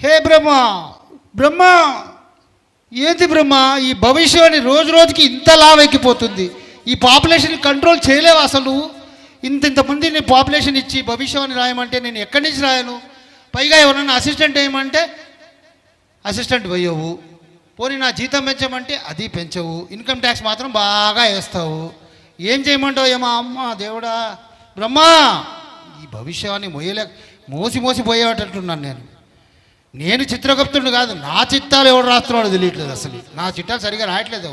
హే బ్రహ్మ బ్రహ్మ ఏంది బ్రహ్మ? ఈ భవిష్యవాణి రోజు రోజుకి ఇంత లావెక్కిపోతుంది ఈ పాపులేషన్ కంట్రోల్ చేయలేవు అసలు. ఇంత ఇంతమంది నేను పాపులేషన్ ఇచ్చి భవిష్యవాణి రాయమంటే నేను ఎక్కడి నుంచి రాయను? పైగా ఎవరన్నా అసిస్టెంట్ వేయమంటే అసిస్టెంట్ వేయవు పోనీ నా జీతం పెంచమంటే అది పెంచవు. ఇన్కమ్ ట్యాక్స్ మాత్రం బాగా వేస్తావు. ఏం చేయమంటావు ఏమో? అమ్మ దేవుడా బ్రహ్మ ఈ భవిష్యవాణి మోయలే మోసి మోసి పోయేటట్టున్నాను నేను. నేను చిత్రగుప్తుడు కాదు నా చిత్తాలు ఎవడు రాస్తున్నాడో తెలియట్లేదు అసలు. నా చిట్టాలు సరిగా రాయట్లేదు.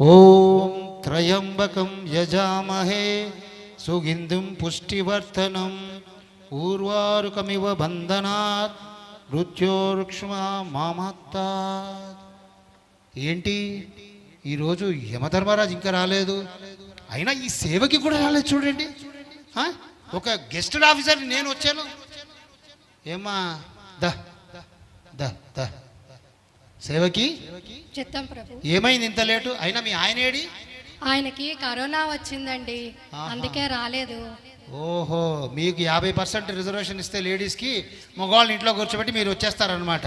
ఓం త్రయంబకం యజామహే సుగిందుం పుష్టివర్ధనం ఊర్వారుకమివ బంధనాత్ మృత్యోరుక్ష్మ మామత్తా ఏంటి? ఈరోజు యమధర్మరాజు ఇంకా రాలేదు. అయినా ఈ సేవకి కూడా రాలేదు చూడండి. ఆ? ఒక గెస్టెడ్ ఆఫీసర్ నేను వచ్చాను. ఏమా ద. ద. ద. సేవకి? చిత్తం ప్రభు. ఏమైంది ఇంత లేటు? అయినా మీ ఆయన ఏడి? ఆయనకి కరోనా వచ్చిందండి. ఆహా. అందుకే రాలేదు. ఓహో మీకు యాభై పర్సెంట్ రిజర్వేషన్ ఇస్తే లేడీస్కి మగవాళ్ళని ఇంట్లో కూర్చోబెట్టి మీరు వచ్చేస్తారనమాట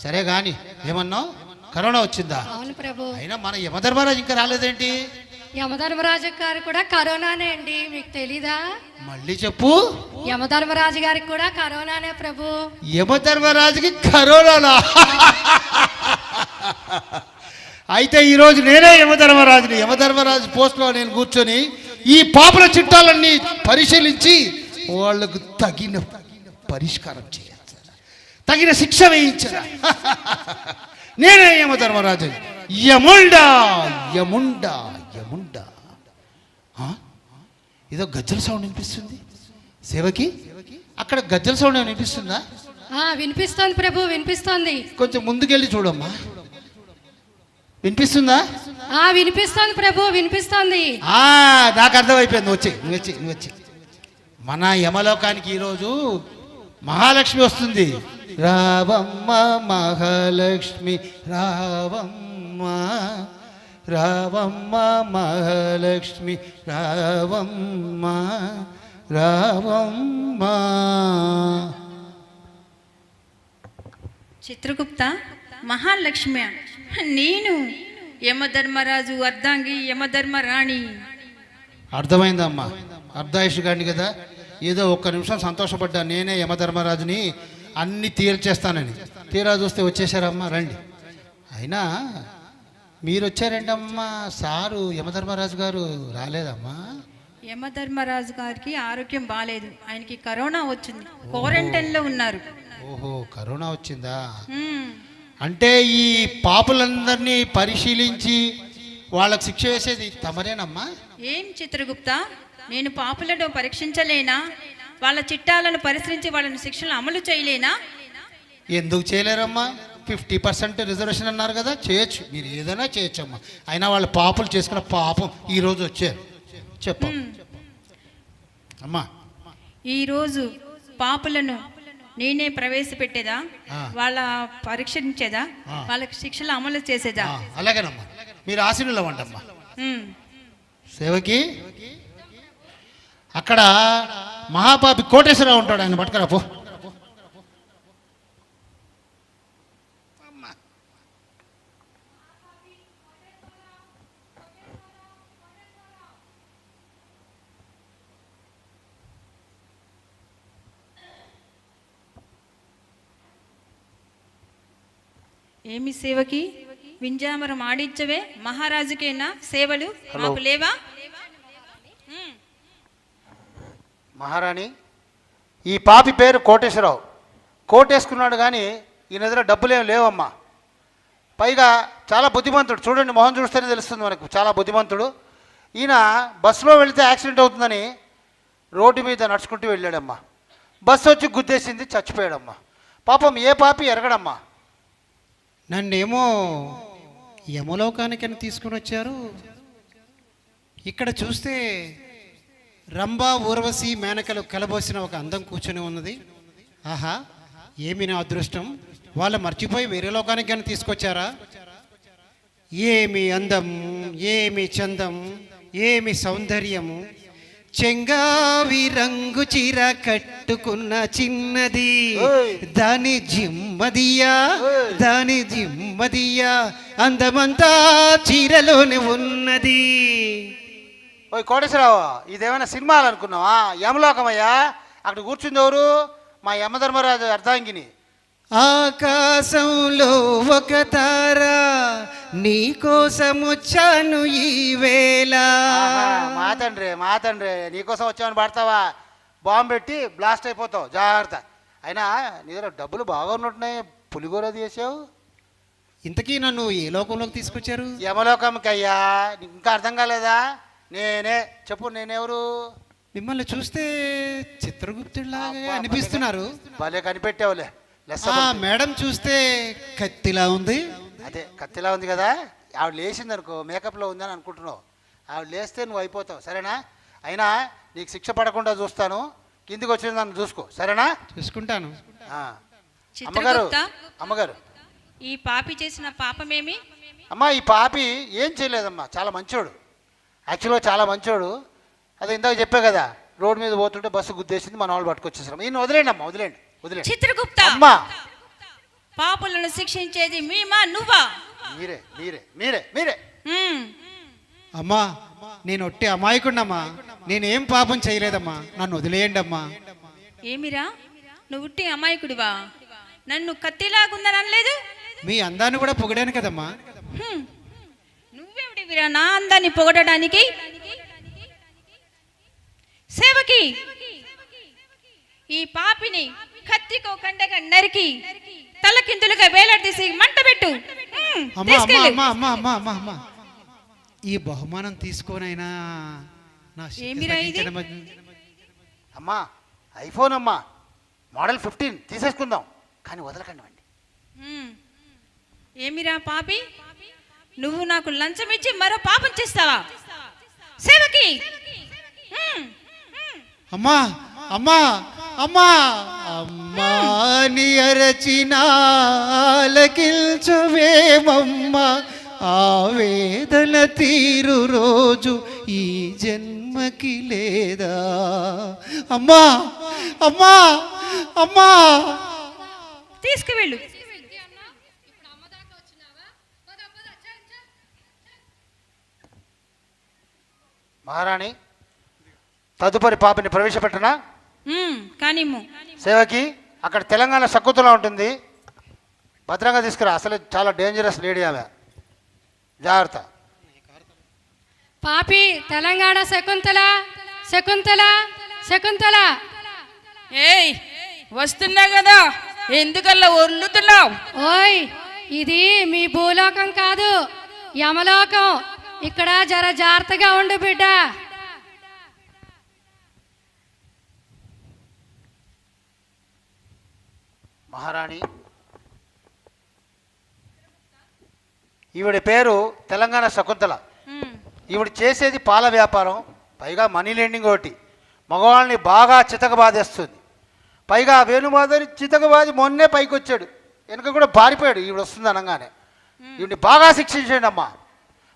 సరే కానీ ఏమన్నావు? కరోనా వచ్చిందా? అవును ప్రభు. అయినా మన యమధర్మరాజు ఇంకా రాలేదేంటి? యమధర్మరాజు గారు కూడా కరోనానే అండి మీకు తెలీదా? మళ్ళీ చెప్పు. యమధర్మరాజు గారికి కూడా కరోనానే ప్రభు. యమధర్మరాజుకి కరోనా అయితే ఈరోజు నేనే యమధర్మరాజుని. యమధర్మరాజు పోస్ట్లో నేను కూర్చొని ఈ పాపల చిట్టాలన్నీ పరిశీలించి వాళ్ళకు తగిన పరిష్కారం చేయాలి తగిన శిక్ష వేయించరా నేనే యమధర్మరాజు యముండా యముండా. ఆ? ఏదో గజ్జల సౌండ్ వినిపిస్తుంది. సేవకి? అక్కడ గజ్జల సౌండ్ వినిపిస్తుందా? ఆ వినిపిస్తోంది ప్రభు వినిపిస్తోంది. కొంచెం ముందుకెళ్ళి చూడమ్మా. వినిపిస్తుందా? ఆ వినిపిస్తోంది ప్రభు వినిపిస్తోంది. ఆ, నాకు అర్థమైపోయింది. వచ్చి నువ్వు వచ్చి నువ్వు వచ్చి మన యమలోకానికి ఈరోజు మహాలక్ష్మి వస్తుంది. రావమ్మ మహాలక్ష్మి రావమ్మ. రావమ్మ మహాలక్ష్మి రావమ్మ రావమ్మ. చిత్రగుప్త మహాలక్ష్మి నేను యమధర్మరాజు అర్ధాంగి యమధర్మరాణి. అర్థమైందమ్మా. అర్ధాయుష్ గారిని కదా ఏదో ఒక్క నిమిషం సంతోషపడ్డా నేనే యమధర్మరాజుని అన్ని తీర్చేస్తానని. తీరా చూస్తే వచ్చేసారమ్మా రండి. అయినా మీరు వచ్చారేంటమ్మా సారు యమధర్మరాజు గారు రాలేదమ్మా. యమధర్మరాజు గారికి ఆరోగ్యం బాగాలేదు ఆయనకి కరోనా వచ్చింది. క్వారంటైన్లో ఉన్నారు. ఓహో కరోనా వచ్చిందా. అంటే ఈ పాపులందరినీ పరిశీలించి వాళ్ళకి శిక్ష వేసేది తమరేనమ్మా? ఏం చిత్రగుప్త? నేను పాపులను పరీక్షించలేనా? వాళ్ళ చిట్టాలను పరిశీలించి వాళ్ళని శిక్షలు అమలు చేయలేనా? ఎందుకు చేయలేరమ్మా? ఫిఫ్టీ పర్సెంట్ రిజర్వేషన్ అన్నారు కదా చేయొచ్చు. మీరు ఏదైనా చేయొచ్చమ్మా. అయినా వాళ్ళ పాపలు చేసుకున్న పాపం ఈరోజు వచ్చారు చెప్పు. అమ్మా. ఈరోజు పాపులను నేనే ప్రవేశపెట్టేదా. వాళ్ళ పరీక్షించేదా. వాళ్ళకి శిక్షలు అమలు చేసేదా? అలాగేనమ్మా. మీరు ఆశీనులు అవ్వండమ్మా. సేవకి అక్కడ మహాపాపి కోటేశ్వరరావు ఉంటాడు ఆయన పట్టుకురా ఏమి సేవకి? వింజామరం ఆడించవే మహారాజుకేనా సేవలు? మాకు లేవా. మహారాణి ఈ పాపి పేరు కోటేశ్వరరావు. కోటేసుకున్నాడు కానీ ఈయన ఎదుర డబ్బులేం లేవమ్మా. పైగా చాలా బుద్ధిమంతుడు. చూడండి మొహం చూస్తేనే తెలుస్తుంది మనకు. చాలా బుద్ధిమంతుడు. ఈయన బస్సులో వెళితే యాక్సిడెంట్ అవుతుందని రోడ్డు మీద నడుచుకుంటూ వెళ్ళాడమ్మా. బస్సు వచ్చి గుద్దేసింది చచ్చిపోయాడమ్మా. పాపం ఏ పాపి ఎరగడమ్మా. నన్నేమో యమలోకానికని తీసుకుని వచ్చారు. ఇక్కడ చూస్తే రంభా ఊర్వశి మేనకలు కలబోసిన ఒక అందం కూర్చొని ఉన్నది. ఆహా ఏమి నా అదృష్టం? వాళ్ళు మర్చిపోయి వేరే లోకానికి కానీ తీసుకొచ్చారా? ఏమి అందం ఏమి చందం ఏమి సౌందర్యము చెంగావి రంగు చీర కట్టుకున్న చిన్నది. దాని జిమ్మదియా దాని జిమ్మదియా అందమంతా చీరలోనే ఉన్నది. ఓయ్ కోటేశ్వరరావు ఇదేమైనా సినిమాలు అనుకున్నావా? యమలోకమయ్యా అక్కడ కూర్చుంది ఎవరు? మా యమధర్మరాజు అర్ధాంగిని. ఆకాశంలో ఒక తార నీ కోసం వచ్చాను ఈ వేళ. ఆహా, మా తండ్రి మా తండ్రి నీకోసం వచ్చామని పడతావా? బాంబు పెట్టి బ్లాస్ట్ అయిపోతావు. జాగ్రత్త. అయినా నీ దగ్గర డబ్బులు బాగా ఉన్నట్టున్నాయి. పులిగోర చేసావు? ఇంతకీ నన్ను ఏ లోకంలోకి తీసుకొచ్చారు? యమలోకంకి అయ్యా నీకు ఇంకా అర్థం కాలేదా? నేనే చెప్పు నేనెవరు? మిమ్మల్ని చూస్తే చిత్రగుప్తుడిలాగా అనిపిస్తున్నారు. భలే కనిపెట్టావులే. మేడం చూస్తే కత్తిలా ఉంది. అదే కత్తిలా ఉంది కదా? ఆవిడ లేచింది అనుకో మేకప్లో ఉందని అనుకుంటున్నావు. ఆవిడ లేస్తే నువ్వు అయిపోతావు సరేనా? అయినా నీకు శిక్ష పడకుండా చూస్తాను కిందికి వచ్చిన నన్ను చూసుకో సరేనా? చూసుకుంటాను. ఆ. అమ్మగారు చిత్రగుప్త అమ్మగారు ఈ పాపి చేసిన పాపమేమి? అమ్మా ఈ పాపి ఏం చేయలేదమ్మా చాలా మంచోడు. యాక్చువల్గా చాలా మంచోడు. అదే ఇందాక చెప్పా కదా రోడ్డు మీద పోతుంటే బస్సు గుద్దేసింది మన వాళ్ళు పట్టుకొచ్చేసారు. ఈయన వదిలేండి అమ్మా వదిలేండి వదిలేండి. చిత్రగుప్త! అమ్మా! పాపులను శిక్షించేది మీమా నువ్వా? మీరే మీరే మీరే మీరే. మ్మ్. అమ్మా నేను ఒట్టి అమాయకుండమ్మా నేనేం పాపం చేయలేదమ్మా. నన్ను వదిలేయండి అమ్మా ఏమిరా? నువ్వు ఉట్టి అమాయకుడివా? నన్ను కత్తిలాగుందని అనలేదు మీ అందాన్ని కూడా పొగిడాను కదమ్మా. హ్మ్. నువ్వేమిటివిరా నా అందాన్ని పొగడడానికి? సేవకి. ఈ పాపిని కత్తికో కండగా నరికి తలకిందులుగా వేలాడదీసి మంట పెట్టు. ఈ బహుమానం తీసుకోనైనా అమ్మా ఐఫోన్ అమ్మా. మోడల్ ఫిఫ్టీన్ తీసేసుకుందాం. కానీ వదలకండి అండి. ఏమిరా పాపి? నువ్వు నాకు లంచం ఇచ్చి మరో పాపం చేస్తావా? సేవకి. అమ్మా అమ్మా అమ్మా. అమ్మాని అరచిన ఆలకిల్చవేమమ్మా? ఆవేదన తీరు రోజు ఈ జన్మకి లేదా? అమ్మా అమ్మా అమ్మా! తీసుకువెళ్ళు. మహారాణి తదుపరి పాపని ప్రవేశపెట్టనా? కానిమ్ము. సేవకి అక్కడ తెలంగాణ సక్కుతులా ఉంటుంది. భద్రంగా తీసుకురా. అసలు చాలా డేంజరస్ లేడీ ఆమె. జాగ్రత్త. పాపి తెలంగాణ శకుంతల శకుంతల శకుంతల. ఏయ్ వస్తున్నా కదా. ఎందుకల్లా ఒర్లుతున్నావు? ఓయ్ ఇది మీ భూలోకం కాదు. యమలోకం. ఇక్కడ జర జాగ్రత్తగా ఉండు బిడ్డ. మహారాణి. ఈవిడ పేరు తెలంగాణ శకుంతల. ఈవిడ చేసేది పాల వ్యాపారం పైగా మనీ లెండింగ్ ఒకటి. మగవాళ్ళని బాగా చితకబాదేస్తుంది. పైగా వేణుమాధవి చితకబాది మొన్నే పైకి వచ్చాడు వెనక కూడా పారిపోయాడు ఈవిడ వస్తుంది అనగానే. ఈవిడ్ని బాగా శిక్షించండి అమ్మా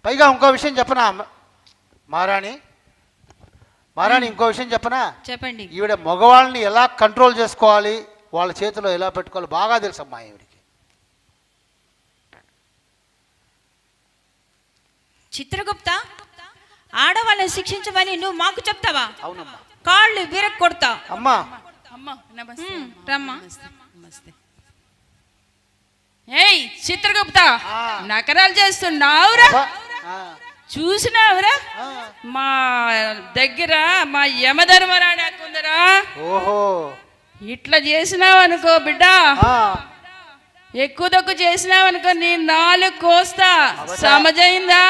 పైగా ఇంకో విషయం చెప్పనా? మహారాణి? మహారాణి ఇంకో విషయం చెప్పనా? చెప్పండి. ఈవిడ మగవాళ్ళని ఎలా కంట్రోల్ చేసుకోవాలి? వాళ్ళ చేతిలో ఎలా పెట్టుకోవాలి బాగా తెలుసమ్మా ఈవిడికి. చిత్రగుప్త ఆడవాళ్ళని శిక్షించమని నువ్వు మాకు చెప్తావా? అవునమ్మా. కాళ్ళు విరక్ కొడతా. అమ్మా. అమ్మా నమస్తే. హ్మ్, అమ్మా. రమ్మా. నమస్తే. ఏయ్ చిత్రగుప్త. నకరాలు చేస్తున్నావురా? చూసినావురా. మా దగ్గర మా యమధర్మరాణి అక్కుందరా ఓహో. ఇట్లా చేసినావు అనుకో బిడ్డ ఎక్కువ తక్కువ చేసినావు అనుకో నీ నాలుగు కోస్తా. సమజైందా?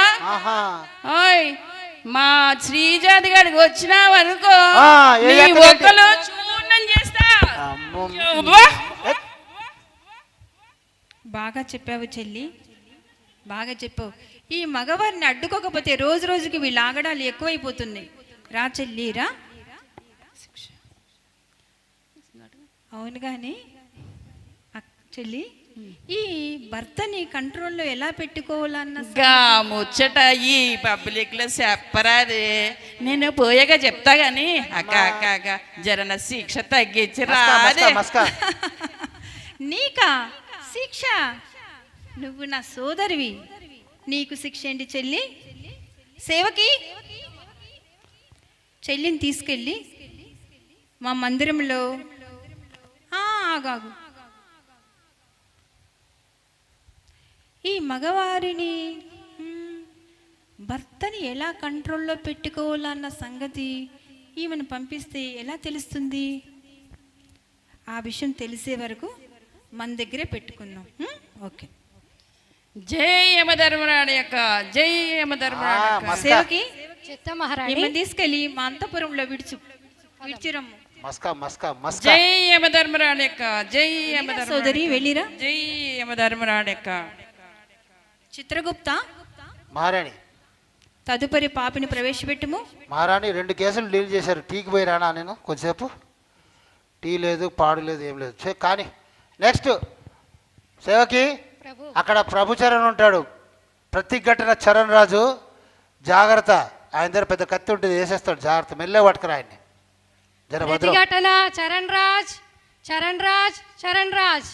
ఓయ్ మా శ్రీజాతి గారికి వచ్చినావు అనుకో ఆ, ఏ నీ ఒక్కలు చూర్ణం చేస్తా. బాగా చెప్పావు చెల్లి. బాగా చెప్పావు. ఈ మగవారిని అడ్డుకోకపోతే రోజు రోజుకి వీళ్ళ ఆగడాలు ఎక్కువైపోతున్నాయి. రా చెల్లి రా. అవును కానీ చెల్లి ఈ భర్తని కంట్రోల్లో ఎలా పెట్టుకోవాలన్న ముచ్చట ఈ పబ్లిక్లో చెప్పరాదే. నేను పోయాక చెప్తా గాని అక్క అక్క అక్క జరన శిక్ష తగ్గించి రాదే నీకా శిక్ష? నువ్వు నా సోదరివి. నీకు శిక్ష ఏంటి చెల్లి? సేవకి? చెల్లిని తీసుకెళ్ళి మా మందిరంలో ఆ, ఆగు ఆగు. ఈ మగవారిని భర్తని ఎలా కంట్రోల్లో పెట్టుకోవాలన్న సంగతి ఈమెను పంపిస్తే ఎలా తెలుస్తుంది? ఆ విషయం తెలిసే వరకు మన దగ్గరే పెట్టుకుందాం? ఓకే. జై యమధర్మరాడు యొక్క జై యమధర్మరాడు సేవకి చిత్త మహారాణి. తీసుకెళ్ళి మా అంతపురంలో విడిచు విడిచిరమ్ము. మస్కా మస్కా మస్కా. జై యమధర్మరాడు యొక్క జై యమధర్మరాడు సోదరి వెళ్ళిరా. జై యమధర్మరాడు యొక్క చిత్రగుప్త. మహారాణి. తదుపరి పాపిని ప్రవేశపెట్టుము. మహారాణి రెండు కేసులు డీల్ చేశారు. టీకి పోయి రానా నేను? కొంచెంసేపు. టీ లేదు పాడు లేదు ఏం లేదు. చే కానీ నెక్స్ట్ సేవకి ప్రభు. అక్కడ ప్రభుచరణ్ ఉంటాడు. ప్రతిఘటన చరణ్ రాజు. జాగ్రత్త. ఆయన దగ్గర పెద్ద కత్తి ఉంటుంది వేసేస్తాడు. జాగ్రత్త. మెల్లే పట్టుకురా ఆయన్ని. ప్రతిఘటన చరణ్ రాజ్ చరణ్ రాజ్ చరణ్ రాజ్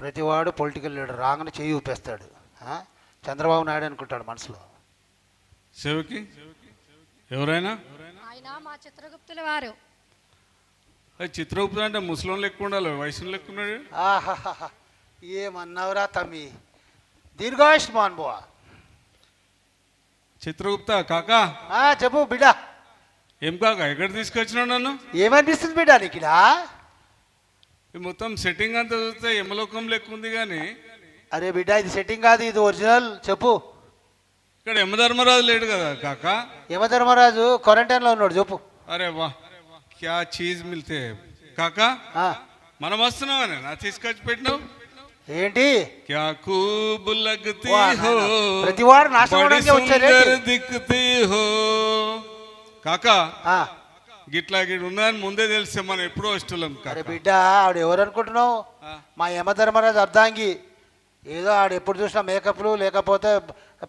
ప్రతివాడు పొలిటికల్ లీడర్ రాగానే చేయి ఊపేస్తాడు. ఆ? చంద్రబాబు నాయుడు అనుకుంటాడు మనసులో. సేవకి? ఎవరైనా? ఆయన మా చిత్రగుప్తుల వారు. అది చిత్రగుప్త అంటే ముస్లిం లెక్క ఉండాలి వయసు లెక్క ఉన్నాడు. ఏమన్నావురా తమ్మి? దీర్ఘాయుష్మాన్ బువా. చిత్రగుప్త కాకా. ఆ, చెప్పు బిడ్డ. ఏం కాక ఎక్కడ తీసుకొచ్చినావు నన్ను? ఏమనిపిస్తుంది బిడ్డ నీకు? ఈ మొత్తం సెట్టింగ్ అంతా చూస్తే యమలోకం లెక్క ఉంది కానీ అరే బిడ్డ ఇది సెట్టింగ్ కాదు ఇది ఒరిజినల్. చెప్పు. ఇక్కడ యమధర్మరాజు లేడు కదా కాకా. యమధర్మరాజు క్వారంటైన్లో ఉన్నాడు చెప్పు. అరే వా క్యా చీజ్ మిల్తే. కాకా ఆ, మనం వస్తున్నామని నా తీసుకొచ్చి పెట్టినావు? ఏంటి? ప్రతి వారు నాశనం దిక్కుతీ హో గిట్లా గిట్ ముందే తెలిసే మనం ఎప్పుడో ఇష్టం అరే బిడ్డ ఆవిడ ఎవరు అనుకుంటున్నావు? మా యమధర్మరాజు అర్ధాంగి. ఏదో ఆవిడ ఎప్పుడు చూసినా మేకప్లు లేకపోతే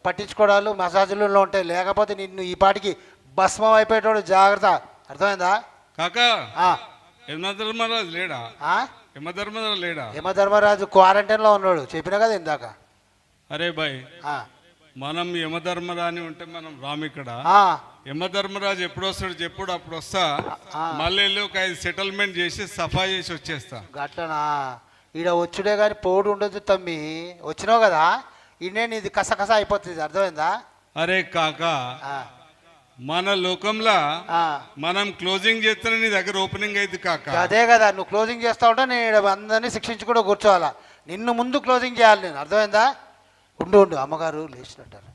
పట్టించుకోవడాలు మసాజులు ఉంటాయి. లేకపోతే నిన్ను ఈ పాటికి భస్మం అయిపోయేటోడు జాగ్రత్త. అర్థమైందా? కాక యమధర్మరాజు లేడా? యమధర్మరాజు లేడా? యమధర్మరాజు క్వారంటైన్లో ఉన్నాడు. చెప్పినా కదా ఇందాక? అరే బాయ్ మనం యమధర్మరాని ఉంటే మనం రాము ఇక్కడ. యమధర్మరాజు ఎప్పుడు వస్తాడు చెప్పుడు అప్పుడు వస్తా. మళ్ళీ ఒక ఐదు సెటిల్మెంట్ చేసి సఫా చేసి వచ్చేస్తా. గట్లనా? ఈడ వచ్చుడే కానీ పోడు ఉండదు తమ్మి. వచ్చినావు కదా? ఈయనే నీది కసకస అయిపోతుంది. అర్థమైందా? అరే కాకా మన లోకంలో ఆ. మనం క్లోజింగ్ చేస్తేనే నీ దగ్గర ఓపెనింగ్ అయింది కాక. అదే కదా నువ్వు క్లోజింగ్ చేస్తా ఉంటే నేను అందరినీ శిక్షించి కూడా కూర్చోవాలా. నిన్ను ముందు క్లోజింగ్ చేయాలి నేను. అర్థమైందా? ఉండు ఉండు. అమ్మగారు లేచినట్టారు.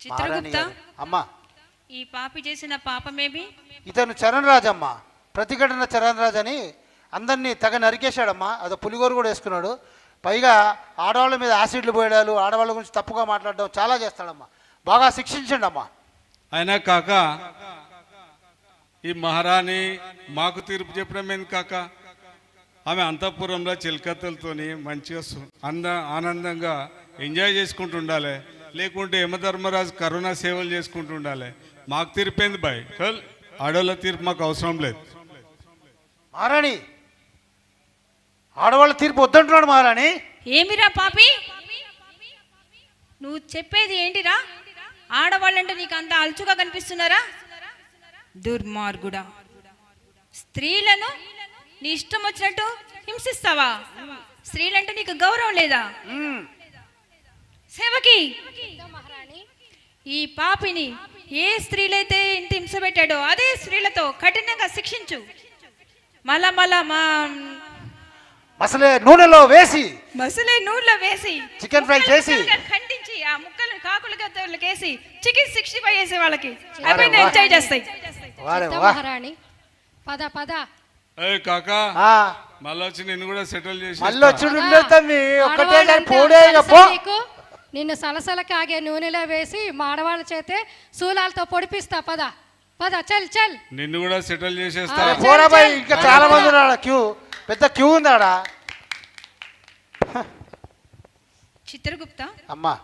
చిత్రగుప్త. అమ్మా. ఈ పాపి చేసిన పాపమేమి? ఇతను చరణ్ రాజ్ అమ్మ ప్రతిఘటన చరణ్ రాజ్ అని అందరినీ తెగ నరికేశాడమ్మా. అదో పులిగోరు కూడా వేసుకున్నాడు. పైగా ఆడవాళ్ళ మీద యాసిడ్లు పోయడాలు ఆడవాళ్ళ గురించి తప్పుగా మాట్లాడడం చాలా చేస్తాడమ్మా. బాగా శిక్షించండి అమ్మా అయినా కాక ఈ మహారాణి మాకు తీర్పు చెప్పడం ఏంది కాక? ఆమె అంతఃపురంలో చిలకత్తలతోని మంచిగా అంద ఆనందంగా ఎంజాయ్ చేసుకుంటూ ఉండాలి. లేకుంటే యమధర్మరాజు కరోనా సేవలు చేసుకుంటూ ఉండాలి. మాకు తీర్పేంది బాయ్? చల్. ఆడోళ్ళ తీర్పు మాకు అవసరం లేదు. మహారాణి ఆడవాళ్ళ తీర్పు వద్దంటున్నాడు మహారాణి. ఏమిరా పాపి? నువ్వు చెప్పేది ఏంటిరా? ఆడవాళ్ళంటే నీకు అంత అలుచుగా కనిపిస్తున్నారా? దుర్మార్గుడా. స్త్రీలను నీ ఇష్టం వచ్చినట్టు హింసిస్తావా? స్త్రీలంటే నీకు గౌరవం లేదా? సేవకి. ఈ పాపిని ఏ స్త్రీలైతే ఇంత హింస పెట్టాడో అదే స్త్రీలతో కఠినంగా శిక్షించు. మళ్ళా మళ్ళా మా. అసలే నూనెలో వేసి. మసలే నూనెలో వేసి. చికెన్ ఫ్రై చేసి. ఆ ముక్కలను కాకులుగా వేసి చికెన్ సిక్స్టీ ఫైవ్ వేసే వాళ్ళకి. ఎంజాయ్ చేస్తాయి. మహారాణి పద పద. ఏ కాకా మళ్ళీ వచ్చి నిన్ను కూడా సెటిల్ చేసి మళ్ళీ వచ్చి తమ్మి ఒక్కటే కానీ పోడే పో. నిన్ను సలసల కాగే నూనెలో వేసి మా ఆడవాళ్ళ చేతే శూలాలతో పొడిపిస్తా పద. పద చల్ చల్. నిన్ను కూడా సెటిల్ చేసేస్తా. పోరా బాయ్ ఇంకా చల్. మంది ఉన్నారు? క్యూ పెద్ద క్యూ ఉంది ఆడ చిత్రగుప్త. అమ్మా.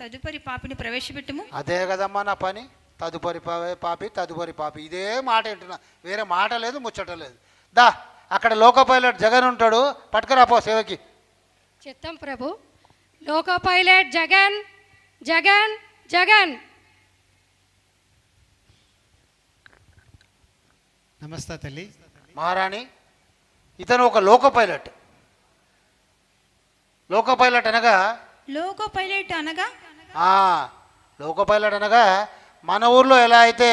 తదుపరి పాపిని ప్రవేశపెట్టుము? అదే కదమ్మా నా పని. తదుపరి పాపి తదుపరి పాపి. ఇదే మాట వింటున్నా. వేరే మాట లేదు ముచ్చట లేదు. దా అక్కడ లోకో పైలట్ జగన్ ఉంటాడు. పట్టుకురాపో సేవకి. చిత్తం ప్రభు. Loco pilot Jagan Jagan Jagan. నమస్తే తల్లి. మహారాణి ఇతను ఒక లోకో పైలట్ లోకో పైలట్ అనగా లోకో పైలట్ అనగా లోకో పైలట్ అనగా మన ఊర్లో ఎలా అయితే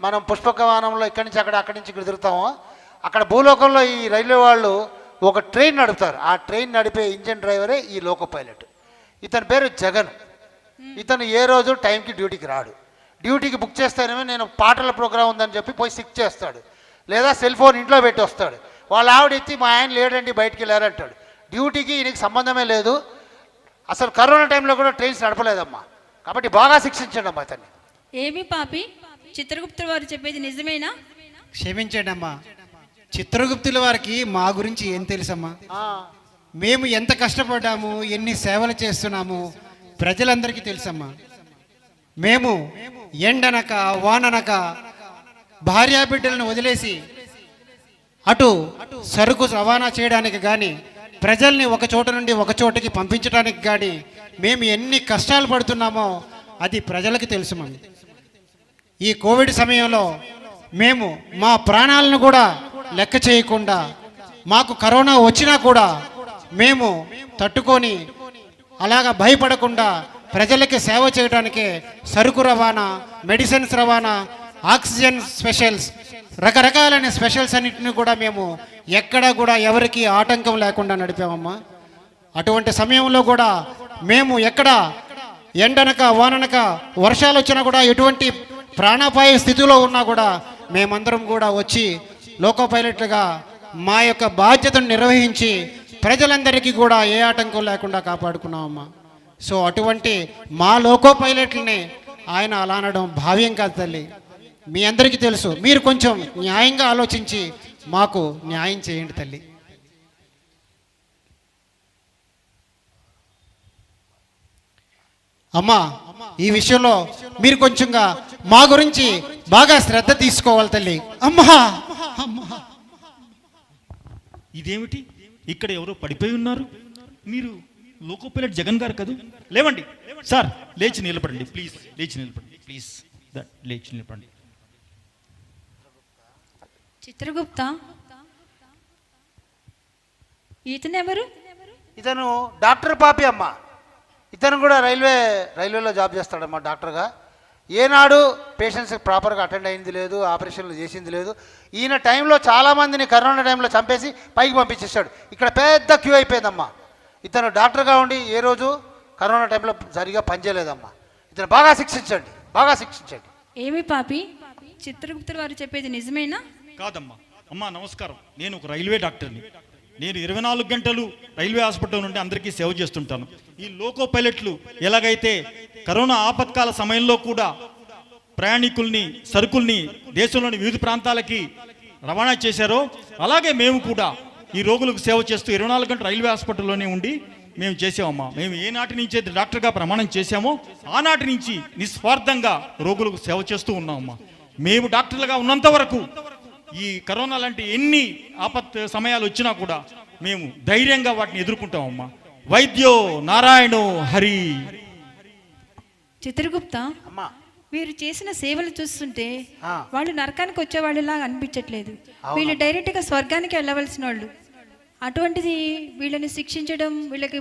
మనం పుష్పక విమానంలో ఇక్కడి నుంచి అక్కడ అక్కడి నుంచి ఇక్కడ తిరుగుతామో అక్కడ భూలోకంలో ఈ రైల్వే వాళ్ళు ఒక ట్రైన్ నడుపుతారు. ఆ ట్రైన్ నడిపే ఇంజన్ డ్రైవరే ఈ లోకో పైలట్ ఇతని పేరు జగన్. ఇతను ఏ రోజు టైంకి డ్యూటీకి రాడు. డ్యూటీకి బుక్ చేస్తేనేమో నేను పాటల ప్రోగ్రామ్ ఉందని చెప్పి పోయి సిక్ చేస్తాడు. లేదా సెల్ ఫోన్ ఇంట్లో పెట్టి వస్తాడు. వాళ్ళ ఆవిడ ఎత్తి మా ఆయన లేడండి బయటికి వెళ్ళారంటాడు. డ్యూటీకి ఈయనకి సంబంధమే లేదు. అసలు కరోనా టైంలో కూడా ట్రైన్స్ నడపలేదమ్మా. కాబట్టి బాగా శిక్షించండి అమ్మా అతన్ని. ఏమి పాపి? చిత్రగుప్త వారు చెప్పేది నిజమేనా? క్షమించండి అమ్మా చిత్రగుప్తుల వారికి మా గురించి ఏం తెలుసమ్మా? ఆ, మేము ఎంత కష్టపడ్డాము ఎన్ని సేవలు చేస్తున్నాము ప్రజలందరికీ తెలుసమ్మా. మేము ఎండనక వాననక భార్యాబిడ్డలను వదిలేసి అటు సరుకు రవాణా చేయడానికి కానీ ప్రజల్ని ఒక చోట నుండి ఒక చోటకి పంపించడానికి కానీ మేము ఎన్ని కష్టాలు పడుతున్నామో అది ప్రజలకు తెలుసు మనం ఈ కోవిడ్ సమయంలో మేము మా ప్రాణాలను కూడా లెక్క చేయకుండా మాకు కరోనా వచ్చినా కూడా మేము తట్టుకొని అలాగా భయపడకుండా ప్రజలకి సేవ చేయడానికే సరుకు రవాణా మెడిసిన్స్ రవాణా ఆక్సిజన్ స్పెషల్స్ రకరకాలైన స్పెషల్స్ అన్నింటిని కూడా మేము ఎక్కడా కూడా ఎవరికి ఆటంకం లేకుండా నడిపామమ్మా. అటువంటి సమయంలో కూడా మేము ఎక్కడ ఎండనక వాననక వర్షాలు వచ్చినా కూడా ఎటువంటి ప్రాణాపాయ స్థితిలో ఉన్నా కూడా మేమందరం కూడా వచ్చి లోకో పైలట్లుగా మా యొక్క బాధ్యతను నిర్వహించి ప్రజలందరికీ కూడా ఏ ఆటంకం లేకుండా కాపాడుకున్నామమ్మా. సో అటువంటి మా లోకో పైలట్లని ఆయన అలా అనడం భావ్యం కాదు తల్లి. మీ అందరికీ తెలుసు. మీరు కొంచెం న్యాయంగా ఆలోచించి మాకు న్యాయం చేయండి తల్లి. అమ్మా ఈ విషయంలో మీరు కొంచెంగా మా గురించి బాగా శ్రద్ధ తీసుకోవాలి తల్లి. అమ్మా! అమ్మా ఇదేమిటి? ఇక్కడ ఎవరో పడిపోయి ఉన్నారు. మీరు లోకో పైలట్ జగన్ గారు కదా? లేవండి. సార్ లేచి నిలబడండి. ప్లీజ్ లేచి నిలబడండి. ప్లీజ్ లేచి నిలబడండి. చిత్రగుప్త. ఇతనెవరు? ఇతను డాక్టర్ పాపి అమ్మ. ఇతను కూడా రైల్వే రైల్వేలో జాబ్ చేస్తాడమ్మా డాక్టర్గా. ఏనాడు పేషెంట్స్కి ప్రాపర్గా అటెండ్ అయింది లేదు ఆపరేషన్లు చేసింది లేదు. ఈయన టైంలో చాలామందిని కరోనా టైంలో చంపేసి పైకి పంపించేశాడు. ఇక్కడ పెద్ద క్యూ అయిపోయిందమ్మా. ఇతను డాక్టర్గా ఉండి ఏ రోజు కరోనా టైంలో సరిగా పనిచేయలేదమ్మా. ఇతను బాగా శిక్షించండి బాగా శిక్షించండి. ఏమి పాపి? చిత్రగుప్తుల వారు చెప్పేది నిజమేనా? కాదమ్మా. అమ్మా నమస్కారం. నేను ఒక రైల్వే డాక్టర్ని. నేను ఇరవై నాలుగు గంటలు రైల్వే హాస్పిటల్ నుండి అందరికీ సేవ చేస్తుంటాను. ఈ లోకో పైలట్లు ఎలాగైతే కరోనా ఆపత్కాల సమయంలో కూడా ప్రయాణికుల్ని సరుకుల్ని దేశంలోని వివిధ ప్రాంతాలకి రవాణా చేశారో అలాగే మేము కూడా ఈ రోగులకు సేవ చేస్తూ ఇరవై నాలుగు గంటలు రైల్వే హాస్పిటల్లోనే ఉండి మేము చేసామమ్మా. మేము ఏ నాటి నుంచి అయితే డాక్టర్గా ప్రమాణం చేశామో ఆనాటి నుంచి నిస్వార్థంగా రోగులకు సేవ చేస్తూ ఉన్నామమ్మా. మేము డాక్టర్లుగా ఉన్నంత వరకు ఈ కరోనా లాంటి ఎన్ని ఆపత్ సమయాలు వచ్చినా కూడా మేము ధైర్యంగా వాటిని ఎదుర్కొంటామమ్మా. వైద్యో నారాయణో హరి. చిత్రగుప్త అమ్మా. వీరు చేసిన సేవలు చూస్తుంటే. వాళ్ళు నరకానికి వచ్చే వాళ్ళలాగా అనిపించట్లేదు. వీళ్ళు డైరెక్ట్గా స్వర్గానికి వెళ్ళవలసిన వాళ్ళు. అటువంటిది వీళ్ళని శిక్షించడం వీళ్ళకి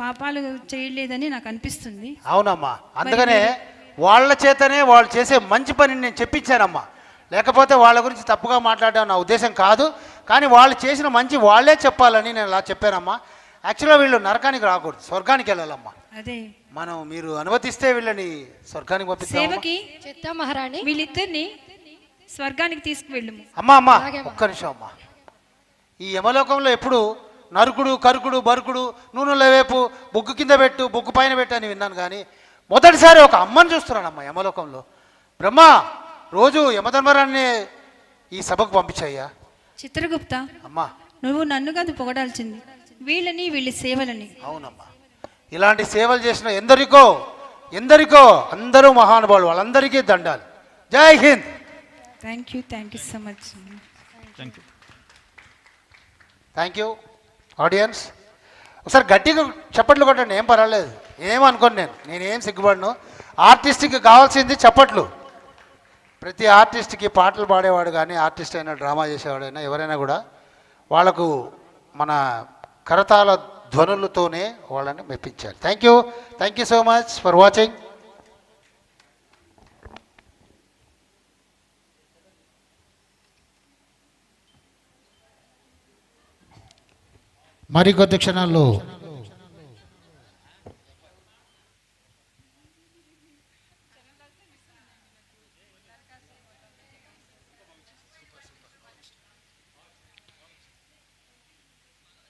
పాపాలు చేయలేదని నాకు అనిపిస్తుంది. అవునమ్మా. అందుకనే వాళ్ళ చేతనే వాళ్ళు చేసే మంచి పనిని నేను చెప్పించానమ్మా. లేకపోతే వాళ్ళ గురించి తప్పుగా మాట్లాడడం నా ఉద్దేశం కాదు కానీ వాళ్ళు చేసిన మంచి వాళ్ళే చెప్పాలని నేను అలా చెప్పానమ్మా. యాక్చువల్గా వీళ్ళు నరకానికి రాకూడదు స్వర్గానికి వెళ్ళాలమ్మా. అదే. మనం మీరు అనుమతిస్తే వీళ్ళని స్వర్గానికి పంపిస్తాం సేవకి చిత్తం మహారాణి వీళ్ళిద్దరిని స్వర్గానికి తీసుకువెళ్ళము. అమ్మా అమ్మా. ఒక్క నిమిషం అమ్మా. ఈ యమలోకంలో ఎప్పుడు నరుకుడు కరుకుడు బరుకుడు నూనెల వేపు బొగ్గు కింద పెట్టు బొగ్గు పైన పెట్టు అని విన్నాను కానీ మొదటిసారి ఒక అమ్మని చూస్తున్నానమ్మా యమలోకంలో. బ్రహ్మ రోజు యమధర్మరాన్ని ఈ సభకు పంపించాయ్యా. చిత్రగుప్త అమ్మా. నువ్వు నన్ను కాదు పొగడాల్సింది. వీళ్ళని వీళ్ళ సేవలని. అవునమ్మా. ఇలాంటి సేవలు చేసిన ఎందరికో ఎందరికో అందరూ మహానుభావులు వాళ్ళందరికీ దండాలు. జై Hind. Thank you thank you so much thank you thank you audience ఒకసారి గట్టిగా చప్పట్లు కొట్టండి ఏం పర్వాలేదు. ఏమనుకోను నేను. నేనేం సిగ్గుపడను. ఆర్టిస్ట్కి కావాల్సింది చప్పట్లు. ప్రతి ఆర్టిస్ట్కి పాటలు పాడేవాడు కానీ ఆర్టిస్ట్ అయినా డ్రామా చేసేవాడైనా ఎవరైనా కూడా వాళ్ళకు మన కరతాల ధ్వనులతోనే వాళ్ళని మెప్పించారు thank you thank you so much for watching మరికొద్ది క్షణాల్లో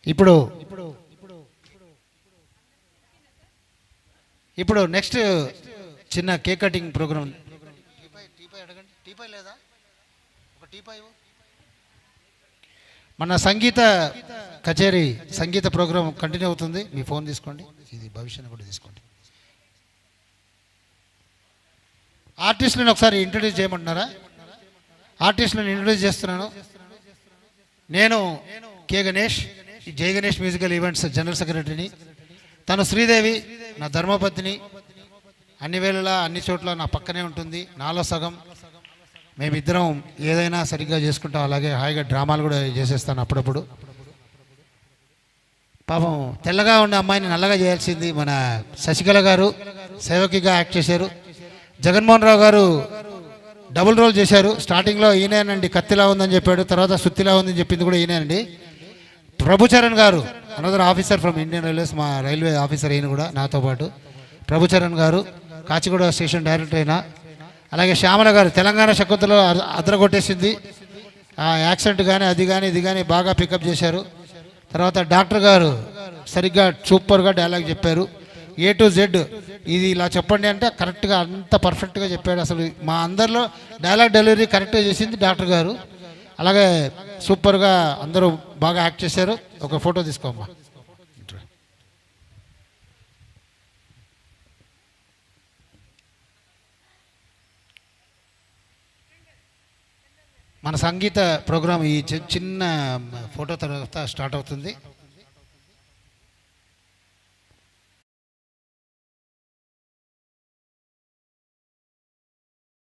ఇప్పుడు ఇప్పుడు నెక్స్ట్ చిన్న కేక్ కటింగ్ ప్రోగ్రామ్ మన సంగీత కచేరీ సంగీత ప్రోగ్రాం కంటిన్యూ అవుతుంది. మీ ఫోన్ తీసుకోండి. ఇది భవిష్యత్తు కూడా తీసుకోండి. ఆర్టిస్టులను ఒకసారి ఇంట్రడ్యూస్ చేయమంటున్నారా? ఆర్టిస్టులను ఇంట్రడ్యూస్ చేస్తున్నాను. నేను కే గణేష్. ఈ Jaya Ganesh musical events general సెక్రటరీని తను శ్రీదేవి నా ధర్మపత్ని అన్ని వేళలా అన్ని చోట్ల నా పక్కనే ఉంటుంది నాలో సగం. మేమిద్దరం ఏదైనా సరిగ్గా చేసుకుంటాం అలాగే హాయిగా డ్రామాలు కూడా చేసేస్తాను అప్పుడప్పుడు. పాపం తెల్లగా ఉన్న అమ్మాయిని నల్లగా చేయాల్సింది మన శశికళ గారు సేవకిగా యాక్ట్ చేశారు. జగన్మోహన్ రావు గారు డబుల్ రోల్ చేశారు. స్టార్టింగ్లో ఈయనేనండి కత్తిలా ఉందని చెప్పాడు తర్వాత సుత్తిలా ఉందని చెప్పింది కూడా ఈయనేనండి. Prabhucharan garu another officer from Indian railways మా రైల్వే ఆఫీసర్ అయిన కూడా నాతో పాటు. ప్రభుచరణ్ గారు కాచిగూడ స్టేషన్ డైరెక్టర్ అయినా అలాగే శ్యామల గారు తెలంగాణ శకుంతలో అద్ర అదరగొట్టేసింది. యాక్సిడెంట్ కానీ అది కానీ ఇది కానీ బాగా పికప్ చేశారు. తర్వాత డాక్టర్ గారు సరిగ్గా సూపర్గా డైలాగ్ చెప్పారు. ఏ టు జెడ్ ఇది ఇలా చెప్పండి అంటే కరెక్ట్గా అంత పర్ఫెక్ట్గా చెప్పాడు. అసలు మా అందరిలో డైలాగ్ డెలివరీ కరెక్ట్గా చేసింది డాక్టర్ గారు. అలాగే సూపర్గా అందరూ బాగా యాక్ట్ చేశారు. ఒక ఫోటో తీసుకోమ్మా. మన సంగీత ప్రోగ్రాం ఈ చిన్న ఫోటో తర్వాత స్టార్ట్ అవుతుంది.